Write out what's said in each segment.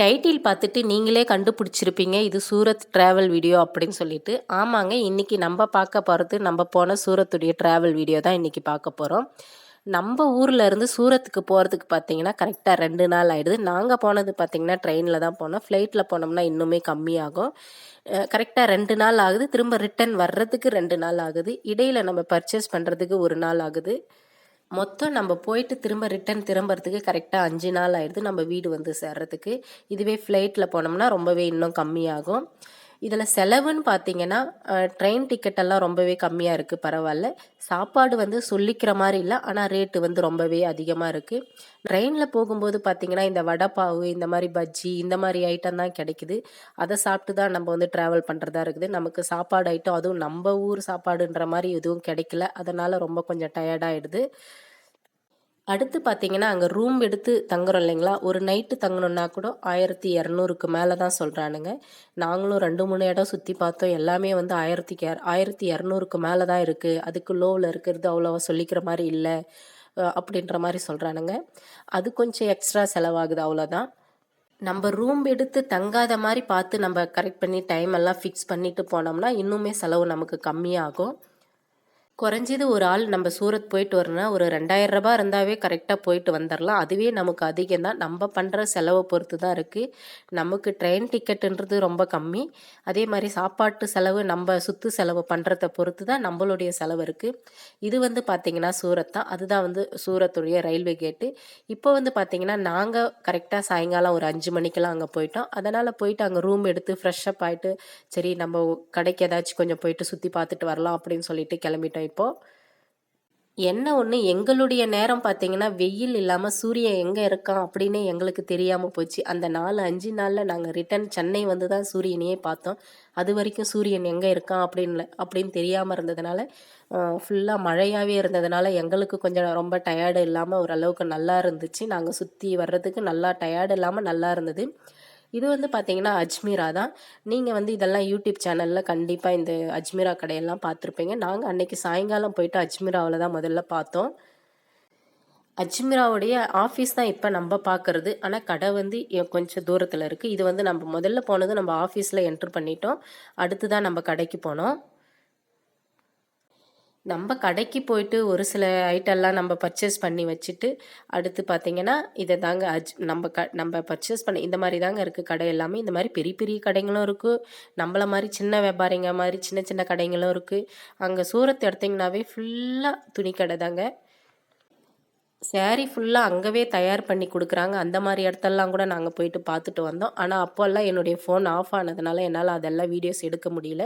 Title பார்த்துட்டு நீங்களே கண்டுபிடிச்சிருப்பீங்க இது சூரத் ட்ராவல் வீடியோ அப்படின்னு சொல்லிட்டு. ஆமாங்க இன்றைக்கி நம்ம பார்க்க போகிறது நம்ம போன சூரத்துடைய ட்ராவல் வீடியோ தான் இன்றைக்கி பார்க்க போகிறோம் நம்ம ஊரில் இருந்து சூரத்துக்கு போகிறதுக்கு பார்த்தீங்கன்னா கரெக்டாக ரெண்டு நாள் ஆகிடுது நாங்கள் போனது பார்த்திங்கன்னா ட்ரெயினில் தான் போனோம். ஃப்ளைட்டில் போனோம்னா இன்னுமே கம்மியாகும். கரெக்டாக ரெண்டு நாள் ஆகுது. திரும்ப ரிட்டன் வர்றதுக்கு ரெண்டு நாள் ஆகுது. இடையில் நம்ம பர்ச்சேஸ் பண்ணுறதுக்கு ஒரு நாள் ஆகுது. மொத்தம் நம்ம போயிட்டு திரும்ப ரிட்டன் திரும்புறதுக்கு கரெக்டாக அஞ்சு நாள் ஆயிடுது. நம்ம வீடு வந்து சேர்றதுக்கு. இதுவே ஃப்ளைட்டில் போனோம்னா ரொம்பவே இன்னும் கம்மியாகும். இதில் செலவுன்னு பார்த்தீங்கன்னா ட்ரெயின் டிக்கெட்டெல்லாம் ரொம்பவே கம்மியாக இருக்குது பரவாயில்ல சாப்பாடு வந்து சொல்லிக்கிற மாதிரி இல்லை ஆனால் ரேட்டு வந்து ரொம்பவே அதிகமாக இருக்குது ட்ரெயினில் போகும்போது பார்த்திங்கன்னா இந்த வடைப்பாவு இந்த மாதிரி பஜ்ஜி இந்த மாதிரி ஐட்டம் தான் கிடைக்குது. அதை சாப்பிட்டு தான் நம்ம வந்து ட்ராவல் பண்ணுறதா இருக்குது. நமக்கு சாப்பாடு ஐட்டம் அதுவும் நம்ம ஊர் சாப்பாடுன்ற மாதிரி எதுவும் கிடைக்கல. அதனால் ரொம்ப கொஞ்சம் டயர்டாகிடுது அடுத்து பார்த்தீங்கன்னா அங்கே ரூம் எடுத்து தங்குறோம் இல்லைங்களா? ஒரு நைட்டு தங்கணுன்னா கூட ஆயிரத்தி இரநூறுக்கு மேலே தான் சொல்கிறானுங்க நாங்களும் ரெண்டு மூணு இடம் சுற்றி பார்த்தோம். எல்லாமே வந்து ஆயிரத்தி ஆயிரத்தி இரநூறுக்கு மேலே தான் இருக்குது அதுக்கு லோவில் இருக்கிறது அவ்வளோவா சொல்லிக்கிற மாதிரி இல்லை அப்படின்ற மாதிரி சொல்கிறானுங்க அது கொஞ்சம் எக்ஸ்ட்ரா செலவாகுது அவ்வளோதான் நம்ம ரூம் எடுத்து தங்காத மாதிரி பார்த்து நம்ம கரெக்ட் பண்ணி டைம் எல்லாம் ஃபிக்ஸ் பண்ணிட்டு போனோம்னா இன்னுமே செலவு நமக்கு கம்மியாகும். குறைஞ்சது ஒரு ஆள் நம்ம சூரத் போயிட்டு வரணும்னா ஒரு ரெண்டாயிரம் ரூபாய் இருந்தாவே கரெக்டாக போயிட்டு வந்துடலாம் அதுவே நமக்கு அதிகம் தான். நம்ம பண்ணுற செலவை பொறுத்து தான் இருக்குது நமக்கு ட்ரெயின் டிக்கெட்டுன்றது ரொம்ப கம்மி. அதே மாதிரி சாப்பாட்டு செலவு நம்ம சுற்று செலவு பண்ணுறத பொறுத்து தான் நம்மளுடைய செலவு இருக்குது இது வந்து பார்த்திங்கன்னா சூரத் தான். அதுதான் வந்து சூரத்துடைய ரயில்வே கேட்டு. இப்போ வந்து பார்த்திங்கன்னா நாங்கள் கரெக்டாக சாயங்காலம் ஒரு அஞ்சு மணிக்கெலாம் அங்கே போயிட்டோம். அதனால் போயிட்டு அங்கே ரூம் எடுத்து ஃப்ரெஷ்ஷப் ஆகிட்டு சரி நம்ம கடைக்கு ஏதாச்சும் கொஞ்சம் போயிட்டு சுற்றி பார்த்துட்டு வரலாம் அப்படின்னு சொல்லிட்டு கிளம்பிட்டோம். இப்போது என்ன ஒன்று எங்களுடைய நேரம் பார்த்தீங்கன்னா வெயில் இல்லாமல் சூரியன் எங்கே இருக்கான் அப்படின்னு எங்களுக்கு தெரியாமல் போச்சு. அந்த நாலு அஞ்சு நாளில் நாங்கள் ரிட்டன் சென்னை வந்து தான் சூரியனையே பார்த்தோம். அது வரைக்கும் சூரியன் எங்கே இருக்கான் அப்படின்னு அப்படின்னு தெரியாமல் இருந்ததுனால ஃபுல்லாக மழையாகவே இருந்ததுனால எங்களுக்கு கொஞ்சம் ரொம்ப டயர்டு இல்லாமல் ஓரளவுக்கு நல்லா இருந்துச்சு. நாங்கள் சுற்றி வர்றதுக்கு நல்லா டயர்டு இல்லாமல் நல்லா இருந்தது. இது வந்து பார்த்தீங்கன்னா அஜ்மீரா தான். நீங்கள் வந்து இதெல்லாம் யூடியூப் சேனலில் கண்டிப்பாக இந்த அஜ்மீரா கடையெல்லாம் பார்த்துருப்பீங்க நாங்கள் அன்றைக்கி சாயங்காலம் போயிட்டு அஜ்மீராவில் தான் முதல்ல பார்த்தோம். அஜ்மீராவுடைய ஆஃபீஸ் தான் இப்போ நம்ம பார்க்குறது ஆனால் கடை வந்து கொஞ்சம் தூரத்தில் இருக்குது இது வந்து நம்ம முதல்ல போனது நம்ம ஆஃபீஸில் என்ட்ரு பண்ணிட்டோம். அடுத்து தான் நம்ம கடைக்கு போனோம். நம்ம கடைக்கு போயிட்டு ஒரு சில ஐட்டம்லாம் நம்ம பர்ச்சேஸ் பண்ணி வச்சுட்டு அடுத்து பார்த்திங்கன்னா இதை தாங்க அஜ் நம்ம க நம்ம பர்ச்சேஸ் பண்ண இந்த மாதிரி தாங்க இருக்குது கடை எல்லாமே. இந்த மாதிரி பெரிய பெரிய கடைங்களும் இருக்குது நம்மளை மாதிரி சின்ன வியாபாரிங்க மாதிரி சின்ன சின்ன கடைங்களும் இருக்குது அங்கே சூரத் எடுத்திங்கனாவே ஃபுல்லாக துணி கடை தாங்க. சேரீ ஃபுல்லாக அங்கேவே தயார் பண்ணி கொடுக்குறாங்க. அந்த மாதிரி இடத்தெல்லாம் கூட நாங்கள் போயிட்டு பார்த்துட்டு வந்தோம். ஆனால் அப்போல்லாம் என்னுடைய ஃபோன் ஆஃப் ஆனதுனால என்னால் அதெல்லாம் வீடியோஸ் எடுக்க முடியல.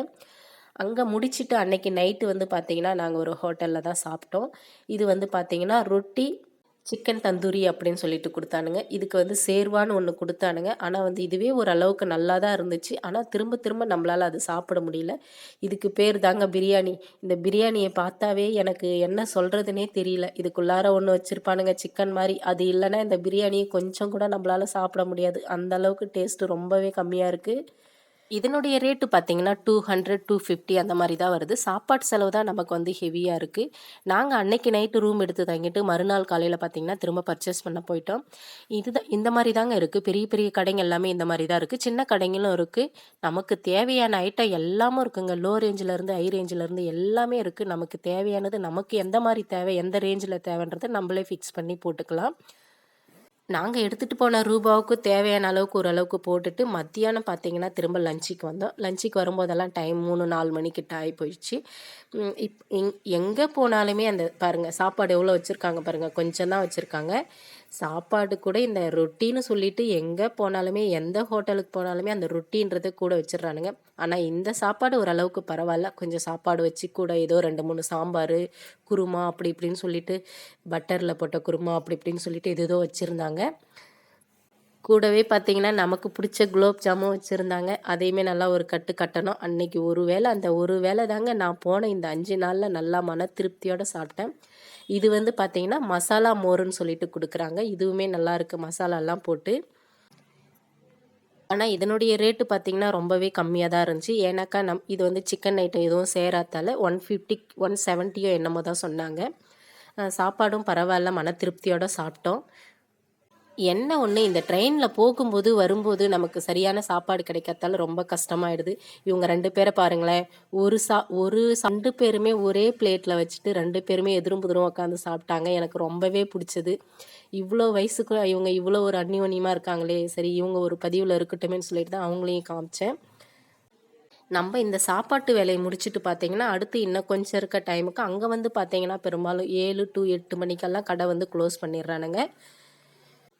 அங்கே முடிச்சுட்டு அன்னைக்கு நைட்டு வந்து பார்த்திங்கன்னா நாங்கள் ஒரு ஹோட்டலில் தான் சாப்பிட்டோம். இது வந்து பார்த்திங்கன்னா ரொட்டி சிக்கன் தந்தூரி அப்படின்னு சொல்லிட்டு கொடுத்தானுங்க. இதுக்கு வந்து சேர்வான்னு ஒன்று கொடுத்தானுங்க. ஆனால் வந்து இதுவே ஓரளவுக்கு நல்லா தான் இருந்துச்சு. ஆனால் திரும்ப திரும்ப நம்மளால் அது சாப்பிட முடியல. இதுக்கு பேர் தாங்க பிரியாணி. இந்த பிரியாணியை பார்த்தாவே எனக்கு என்ன சொல்கிறதுனே தெரியல. இதுக்குள்ளார ஒன்று வச்சுருப்பானுங்க சிக்கன் மாதிரி. அது இல்லைன்னா இந்த பிரியாணியை கொஞ்சம் கூட நம்மளால் சாப்பிட முடியாது. அந்த அளவுக்கு டேஸ்ட்டு ரொம்பவே கம்மியாக இருக்குது இதனுடைய ரேட்டு பார்த்தீங்கன்னா டூ ஹண்ட்ரட் டூ ஃபிஃப்டி அந்த மாதிரி தான் வருது. சாப்பாட்டு செலவு தான் நமக்கு வந்து ஹெவியாக இருக்குது நாங்கள் அன்னைக்கு நைட்டு ரூம் எடுத்து தங்கிட்டு மறுநாள் காலையில் பார்த்திங்கன்னா திரும்ப பர்ச்சேஸ் பண்ண போயிட்டோம். இதுதான் இந்த மாதிரி தாங்க இருக்குது பெரிய பெரிய கடைங்க எல்லாமே இந்த மாதிரி தான் இருக்குது சின்ன கடைங்களும் இருக்குது நமக்கு தேவையான ஐட்டம் எல்லாமும் இருக்குங்க. லோ ரேஞ்சிலேருந்து ஹை ரேஞ்சிலேருந்து எல்லாமே இருக்குது நமக்கு தேவையானது நமக்கு எந்த மாதிரி தேவை எந்த ரேஞ்சில் தேவைன்றதை நம்மளே ஃபிக்ஸ் பண்ணி போட்டுக்கலாம். நாங்கள் எடுத்துகிட்டு போன ரூபாவுக்கு தேவையான அளவுக்கு ஓரளவுக்கு போட்டுட்டு மத்தியானம் பார்த்தீங்கன்னா திரும்ப லஞ்சுக்கு வந்தோம். லஞ்சுக்கு வரும்போதெல்லாம் டைம் மூணு நாலு மணிக்கிட்ட ஆகி போயிடுச்சு. இப் எங்கே போனாலுமே அந்த பாருங்கள் சாப்பாடு எவ்வளோ வச்சுருக்காங்க பாருங்கள் கொஞ்சம் தான் வச்சுருக்காங்க. சாப்பாடு கூட இந்த ரொட்டின்னு சொல்லிட்டு எங்கே போனாலுமே எந்த ஹோட்டலுக்கு போனாலுமே அந்த ரொட்டின்றதை கூட வச்சிடுறானுங்க. ஆனால் இந்த சாப்பாடு ஓரளவுக்கு பரவாயில்ல. கொஞ்சம் சாப்பாடு வச்சு கூட ஏதோ ரெண்டு மூணு சாம்பார் குருமா அப்படி இப்படின்னு சொல்லிட்டு பட்டரில் போட்ட குருமா அப்படி இப்படின்னு சொல்லிட்டு ஏதோ வச்சுருந்தாங்க. கூடவே பார்த்தீங்கன்னா நமக்கு பிடிச்ச குலோப் ஜாமும் வச்சுருந்தாங்க. அதையுமே நல்லா ஒரு கட்டு கட்டணும். அன்னைக்கு ஒரு வேளை அந்த ஒரு வேளை தாங்க நான் போன இந்த அஞ்சு நாளில் நல்லா மன திருப்தியோடு சாப்பிட்டேன். இது வந்து பார்த்திங்கன்னா மசாலா மோருன்னு சொல்லிட்டு கொடுக்குறாங்க. இதுவுமே நல்லா இருக்குது மசாலாலாம் போட்டு. ஆனால் இதனுடைய ரேட்டு பார்த்திங்கன்னா ரொம்பவே கம்மியாக தான் இருந்துச்சு. ஏன்னாக்கா நம் இது வந்து சிக்கன் ஐட்டம் எதுவும் சேராத்தால ஒன் ஃபிஃப்டி ஒன் செவன்ட்டியோ என்னமோ தான் சொன்னாங்க. சாப்பாடும் பரவாயில்ல. மன திருப்தியோடு சாப்பிட்டோம். என்ன ஒன்று இந்த ட்ரெயினில் போகும்போது வரும்போது நமக்கு சரியான சாப்பாடு கிடைக்காதால ரொம்ப கஷ்டமாயிடுது. இவங்க ரெண்டு பேரை பாருங்களேன். ஒரு சா ஒரு ரெண்டு பேருமே ஒரே பிளேட்டில் வச்சுட்டு ரெண்டு பேருமே எதிரும் புதிரும் உட்காந்து சாப்பிட்டாங்க. எனக்கு ரொம்பவே பிடிச்சது. இவ்வளோ வயசுக்கு இவங்க இவ்வளோ ஒரு அந்நியோன்யமாக இருக்காங்களே. சரி இவங்க ஒரு பதிவில் இருக்கட்டுமேன்னு சொல்லிட்டு தான் அவங்களையும் காமிச்சேன். நம்ம இந்த சாப்பாட்டு வேலையை முடிச்சுட்டு பார்த்தீங்கன்னா அடுத்து இன்னும் கொஞ்சம் இருக்க டைமுக்கு அங்கே வந்து பார்த்தீங்கன்னா பெரும்பாலும் ஏழு டு எட்டு மணிக்கெல்லாம் கடை வந்து க்ளோஸ் பண்ணிடுறானுங்க.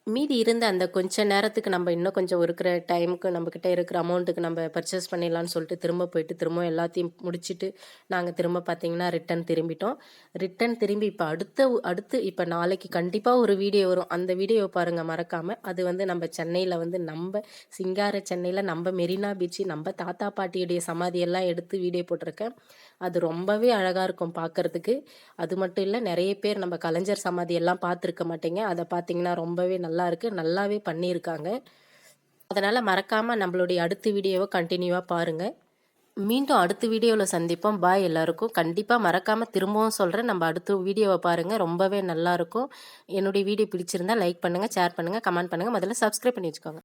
மீதி இருந்த அந்த கொஞ்ச நேரத்துக்கு நம்ம இன்னும் கொஞ்சம் இருக்கிற டைமுக்கு நம்மக்கிட்ட இருக்கிற அமௌண்ட்டுக்கு நம்ம பர்ச்சேஸ் பண்ணிடலாம்னு சொல்லிட்டு திரும்ப போயிட்டு திரும்ப எல்லாத்தையும் முடிச்சுட்டு நாங்கள் திரும்ப பார்த்தீங்கன்னா ரிட்டன் திரும்பிட்டோம். ரிட்டன் திரும்பி இப்போ அடுத்த அடுத்து இப்போ நாளைக்கு கண்டிப்பாக ஒரு வீடியோ வரும். அந்த வீடியோ பாருங்கள் மறக்காமல் அது வந்து நம்ம சென்னையில் வந்து நம்ம சிங்கார சென்னையில் நம்ம மெரினா பீச்சு நம்ம தாத்தா பாட்டியுடைய சமாதியெல்லாம் எடுத்து வீடியோ போட்டிருக்கேன். அது ரொம்பவே அழகாக இருக்கும் பார்க்குறதுக்கு அது மட்டும் இல்லை நிறைய பேர் நம்ம கலைஞர் சமாதி எல்லாம் பார்த்துருக்க மாட்டேங்க. அதை பார்த்தீங்கன்னா ரொம்பவே நல்லா இருக்குது நல்லாவே பண்ணியிருக்காங்க அதனால் மறக்காமல் நம்மளுடைய அடுத்த வீடியோவை கண்டினியூவாக பாருங்கள் மீண்டும் அடுத்த வீடியோவில் சந்திப்போம். பாய் எல்லாருக்கும். கண்டிப்பாக மறக்காமல் திரும்பவும் சொல்கிறேன் நம்ம அடுத்த வீடியோவை பாருங்கள் ரொம்பவே நல்லாயிருக்கும் என்னுடைய வீடியோ பிடிச்சிருந்தா லைக் பண்ணுங்கள் ஷேர் பண்ணுங்கள் கமெண்ட் பண்ணுங்கள் முதல்ல சப்ஸ்கிரைப் பண்ணி வச்சுக்கோங்க.